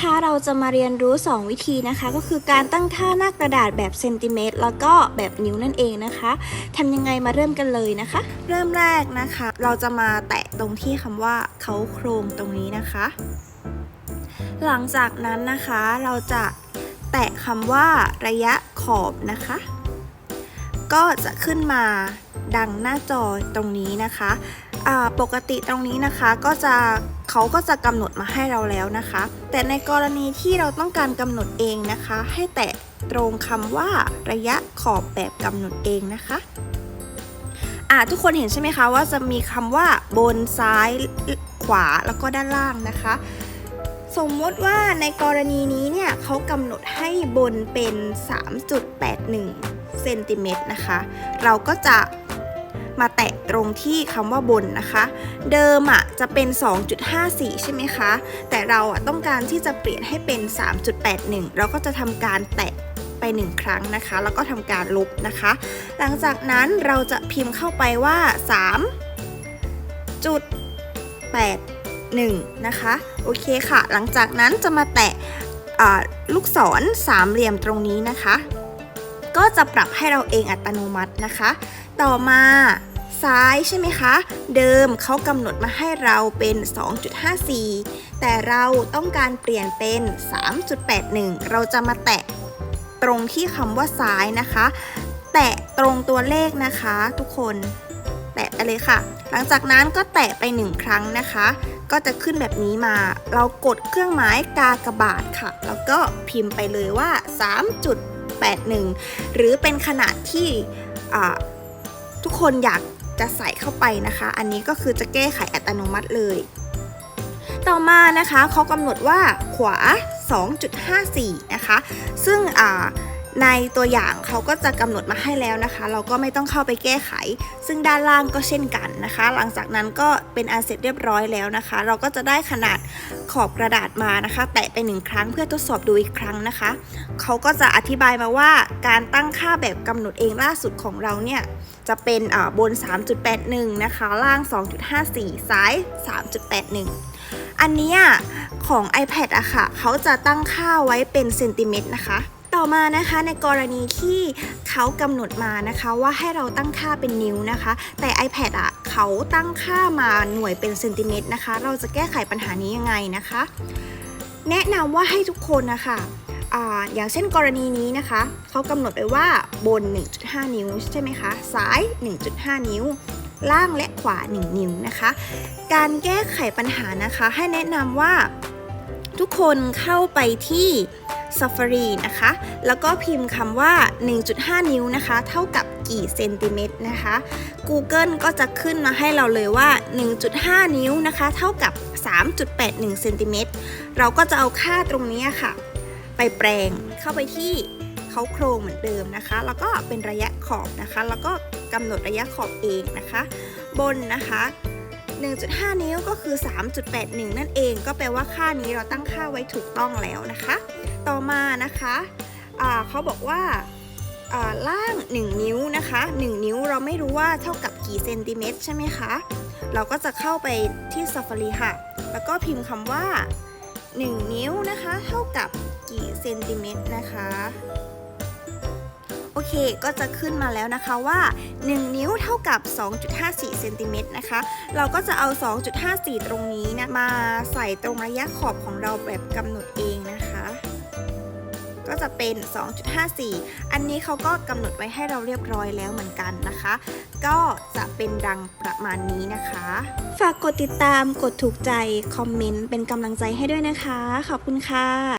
คะเราจะมาเรียนรู้ 2 วิธีนะคะ ก็คือการตั้งค่าหน้ากระดาษแบบเซนติเมตรแล้วก็แบบนิ้วนั่นเองนะคะทำยังไงมาเริ่มกันเลยนะคะ เริ่มแรกนะคะ เราจะมาแตะตรงที่คำว่าเขาโครงตรงนี้นะคะ หลังจากนั้นนะคะเราจะแตะคำว่าระยะขอบนะคะ ก็จะขึ้นมาดังหน้าจอตรงนี้นะคะปกติตรงนี้นะคะก็จะ เขาก็จะกำหนดมาให้เราแล้วนะคะ แต่ในกรณีที่เราต้องการกำหนดเองนะคะ ให้แตะตรงคำว่าระยะขอบแบบกำหนดเองนะคะอ่าทุกคนเห็นใช่ไหมคะว่าจะมีคำว่าบนซ้ายขวาแล้วก็ด้านล่างนะคะ สมมติว่าในกรณีนี้เนี่ยเขากำหนดให้บนเป็น 3.81เซนติเมตรนะคะ เราก็จะ มาแตะตรงที่คำว่าบนนะคะ เดิมอะจะเป็น 2.54 ใช่ไหมคะ แต่เราอะต้องการที่จะเปลี่ยนให้เป็น 3.81 เราก็จะทำการแตะไปหนึ่งครั้งนะคะ แล้วก็ทำการลบนะคะ หลังจากนั้นเราจะพิมพ์เข้าไปว่า 3.81 นะคะ โอเคค่ะ หลังจากนั้นจะมาแตะลูกศรสามเหลี่ยมตรงนี้นะคะ ก็จะปรับให้เราเองอัตโนมัตินะคะ ต่อมาซ้ายใช่ไหมคะ เดิมเขากำหนดมาให้เราเป็น 2.54 แต่เราต้องการเปลี่ยนเป็น 3.81 เราจะมาแตะตรงที่คำว่าซ้ายนะคะ แตะตรงตัวเลขนะคะทุกคน แตะไปเลยค่ะ หลังจากนั้นก็แตะไปหนึ่งครั้งนะคะ ก็จะขึ้นแบบนี้มา เรากดเครื่องหมายกากบาทค่ะ แล้วก็พิมพ์ไปเลยว่า 3.81 หรือเป็นขนาดที่ทุกคนอยากจะใส่เข้าไปนะคะ อันนี้ก็คือจะแก้ไขอัตโนมัติเลย ต่อมานะคะเขากำหนดว่าขวา 2.54 นะคะ ซึ่งอ่า ในตัวอย่างเขาก็จะกำหนดมาให้แล้วนะคะ เราก็ไม่ต้องเข้าไปแก้ไข ซึ่งด้านล่างก็เช่นกันนะคะ หลังจากนั้นก็เป็นอันเสร็จเรียบร้อยแล้วนะคะ เราก็จะได้ขนาดขอบกระดาษมานะคะ แตะไปหนึ่งครั้งเพื่อทดสอบดูอีกครั้งนะคะเขาก็จะอธิบายมาว่าการตั้งค่าแบบกำหนดเองล่าสุดของเราเนี่ยจะเป็นอ่าบน 3.81 นะคะ ล่าง 2.54 ซ้าย 3.81 อันนี้ของ iPad อะค่ะ เขาจะตั้งค่าไว้เป็นเซนติเมตรนะคะ มานะคะในกรณีที่เขากำหนดมานะคะว่าให้เราตั้งค่าเป็นนิ้วนะคะ แต่ iPad อะเขาตั้งค่ามาหน่วยเป็นเซนติเมตรนะคะ เราจะแก้ไขปัญหานี้ยังไงนะคะ แนะนำว่าให้ทุกคนนะคะอย่างเช่นกรณีนี้นะคะ เขากำหนดไว้ว่าบน 1.5 นิ้วใช่ไหมคะ ซ้าย 1.5 นิ้ว ล่างและขวา 1 นิ้วนะคะ การแก้ไขปัญหานะคะ ให้แนะนำว่าทุกคนเข้าไปที่ Safari นะคะ แล้วก็พิมพ์คำว่า 1.5 นิ้วนะคะ เท่ากับกี่เซนติเมตรนะคะ Google ก็จะขึ้นมาให้เราเลยว่า 1.5 นิ้วนะคะ เท่ากับ 3.81เซนติเมตรเราก็จะเอาค่าตรงนี้ค่ะ ไปแปลงเข้าไปที่เขาโครงเหมือนเดิมนะคะ แล้วก็เป็นระยะขอบนะคะ แล้วก็กำหนดระยะขอบเองนะคะ บนนะคะ 1.5 นิ้วก็คือ 3.81 นั่นเอง ก็แปลว่าค่านี้เราตั้งค่าไว้ถูกต้องแล้วนะคะ ต่อมานะคะเขาบอกว่าอ่าล่าง 1 นิ้วนะคะ 1 นิ้วเราไม่รู้ว่าเท่ากับกี่เซนติเมตรใช่ไหมคะ เราก็จะเข้าไปที่ Safari ค่ะ แล้วก็พิมพ์คำว่า 1 นิ้วนะคะ เท่ากับกี่เซนติเมตรนะคะ เคก็จะขึ้นมาแล้วนะคะว่า 1 นิ้วเท่ากับ 2.54เซนติเมตรนะคะ เราก็จะเอา 2.54 ตรงนี้นะมาใส่ตรงระยะขอบของเราแบบกำหนดเองนะคะ ก็จะเป็น 2.54 อันนี้เขาก็กำหนดไว้ให้เราเรียบร้อยแล้วเหมือนกันนะคะ ก็จะเป็นดังประมาณนี้นะคะ ฝากกดติดตามกดถูกใจ คอมเมนต์เป็นกำลังใจให้ด้วยนะคะ ขอบคุณค่ะ